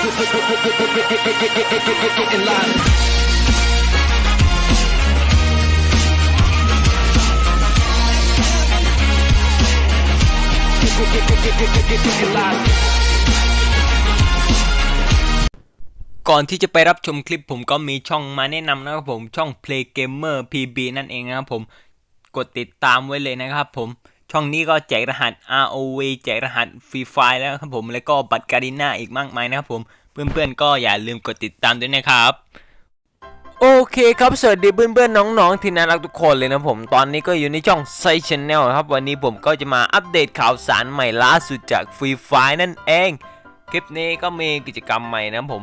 Getting live. ก่อนที่จะไปรับชมคลิปผมก็มีช่องมาแนะนำนะครับผมช่อง Play Gamer PB นั่นเองนะครับผมกดติดตามไว้เลยนะครับผม ช่องนี้ก็แจกรหัส ROV แจกรหัส Free Fire แล้วครับผมแล้วก็บัตรการิน่าอีกมากมายนะครับผมเพื่อนๆก็อย่าลืมกดติดตามด้วยนะครับโอเคครับสวัสดีเพื่อนๆน้องๆที่น่ารักทุกคนเลยนะผมตอนนี้ก็อยู่ในช่องไซชแนลครับวันนี้ผมก็จะมาอัปเดตข่าวสารใหม่ล่าสุดจาก Free Fire นั่นเอง คลิปนี้ก็มีกิจกรรมใหม่นะผม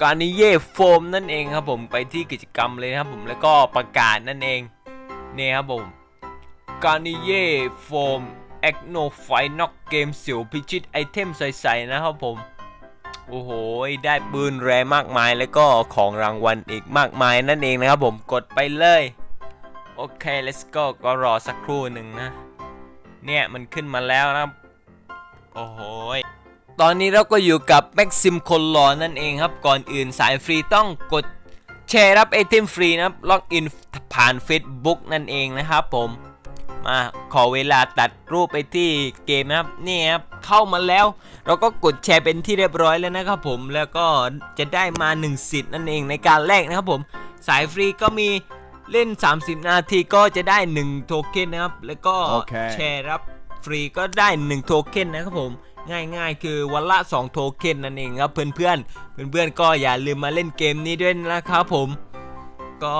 การนิเย่โฟมนั่นเองครับผมไปที่กิจกรรมเลยนะครับผมแล้วก็ประกาศนั่นเองเนี่ยครับผม การนิเย่โฟมแอคโนไฟน็อกเกมสียวพิชิตไอเทมใสๆนะครับผม โอ้โห ได้ปืนแรงมากมายแล้วก็ของรางวัลอีกมากมายนั่นเองนะครับผมกดไปเลย โอเค let's go ก็รอสักครู่หนึ่งนะ เนี่ยมันขึ้นมาแล้วนะครับโอ้โหตอนนี้เราก็อยู่กับ Maxim c o l o นั่นเองครับ ก่อนอื่นสายฟรีต้องกดแชร์รับไอเทมฟรีนะครับ ล็อกอินผ่าน Facebook นั่นเองนะครับผม มาขอเวลาตัดรูปไปที่เกมนะครับนี่ครับเข้ามาแล้ว เราก็กดแชร์เป็นที่เรียบร้อยแล้วนะครับผมแล้วก็จะได้มา 1 สิทธิ์นั่นเองในการแลกนะครับผมสายฟรีก็มีเล่น 30 นาทีก็จะได้ 1 โทเค็นนะครับ แล้วก็โอเคแชร์รับฟรีก็ได้ 1 โทเค็นนะครับผมง่ายๆ คือวันละ 2 โทเค็นนั่นเองครับเพื่อนๆเพื่อนๆก็อย่าลืมมาเล่นเกมนี้ด้วยนะครับผม ก็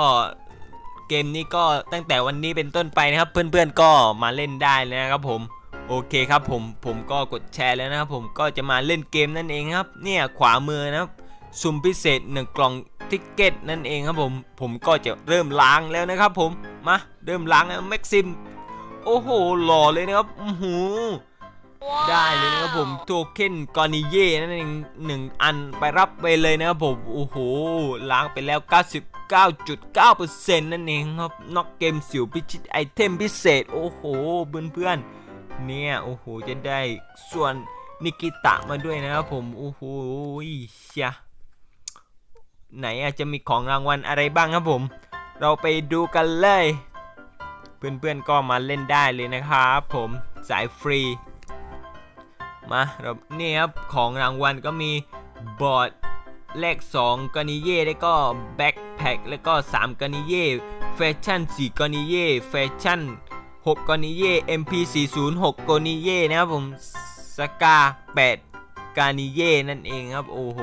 เกมนี้ก็ตั้งแต่วันนี้เป็นต้นไปนะครับ เพื่อนๆก็มาเล่นได้เลยนะครับผมโอเคครับผมผมก็กดแชร์แล้วนะครับผมก็จะมาเล่นเกมนั่นเองครับ เนี่ยขวามือนะครับซุ่มพิเศษ1กล่องทิกเก็ตนั่นเองครับผมผมก็จะเริ่มล้างแล้วนะครับ ผมมาเริ่มล้างแล้วแม็กซิม โอ้โหหล่อเลยนะครับอือหือได้เลยนะครับผมโทเค็นกอนิเย่นั่นเองหนึ่งอันไปรับไปเลยนะครับผมโอ้โหล้างไปแล้ว 99.9%นั่นเองครับนอกเกมสิวพิชิตไอเทมพิเศษ โอ้โหเพื่อนๆเนี่ยโอ้โหจะได้ส่วนนิกิตะมาด้วยนะครับผมโอ้โหเชียไหนอาจจะมีของรางวัลอะไรบ้างครับผม เราไปดูกันเลย เพื่อนๆก็มาเล่นได้เลยนะครับผมสายฟรีมาเราเนี่ยครับของรางวัลก็มีบอร์ดเลข 2กานิเย่แล้วก็แบ็ค แพ็คแล้วก็ 3กานิเย่แฟชั่น4กานิเย่แฟชั่น6กานิเย่ MP406 กานิเย่นะครับผมสกา8กานิเย่นั่นเองครับโอ้โห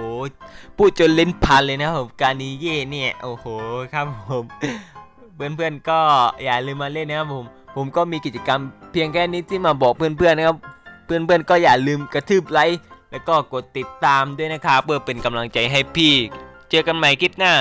พูดจนลิ้นพันเลยนะครับผมกานิเย่เนี่ยโอ้โหครับผมเพื่อนๆก็อย่าลืมมาเล่นนะครับผมผมก็มีกิจกรรมเพียงแค่นี้ที่มาบอกเพื่อนๆนะครับ เพื่อนๆก็อย่าลืมกระทืบไลค์แล้วก็กดติดตามด้วยนะครับเพื่อเป็นกำลังใจให้พี่ เจอกันใหม่คลิปหน้า